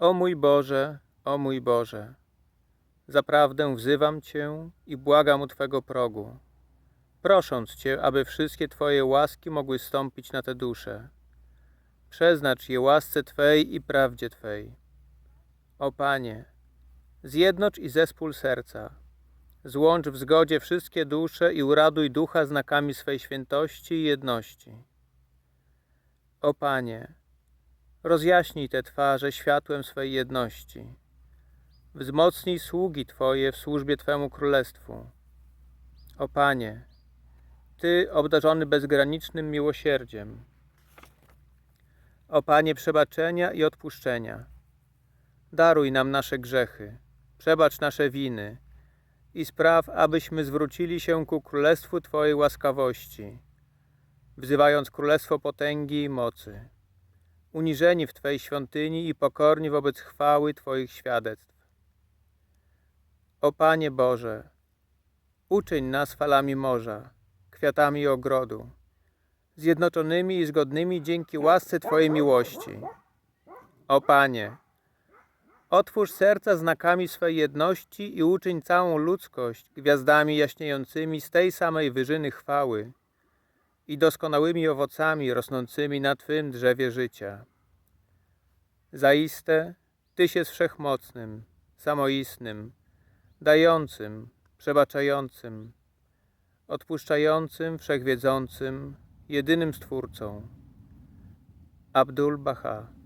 O mój Boże, o mój Boże, zaprawdę wzywam Cię i błagam u Twego progu, prosząc Cię, aby wszystkie Twoje łaski mogły stąpić na te dusze. Przeznacz je łasce Twej i prawdzie Twej. O Panie, zjednocz i zespół serca, złącz w zgodzie wszystkie dusze i uraduj ducha znakami swej świętości i jedności. O Panie, rozjaśnij te twarze światłem swej jedności. Wzmocnij sługi Twoje w służbie Twemu Królestwu. O Panie, Ty obdarzony bezgranicznym miłosierdziem. O Panie przebaczenia i odpuszczenia. Daruj nam nasze grzechy, przebacz nasze winy i spraw, abyśmy zwrócili się ku Królestwu Twojej łaskawości, wzywając Królestwo potęgi i mocy uniżeni w Twej świątyni i pokorni wobec chwały Twoich świadectw. O Panie Boże, uczyń nas falami morza, kwiatami ogrodu, zjednoczonymi i zgodnymi dzięki łasce Twojej miłości. O Panie, otwórz serca znakami swej jedności i uczyń całą ludzkość gwiazdami jaśniejącymi z tej samej wyżyny chwały i doskonałymi owocami rosnącymi na Twym drzewie życia. Zaiste, Tyś jest wszechmocnym, samoistnym, dającym, przebaczającym, odpuszczającym, wszechwiedzącym, jedynym Stwórcą. Abdul Baha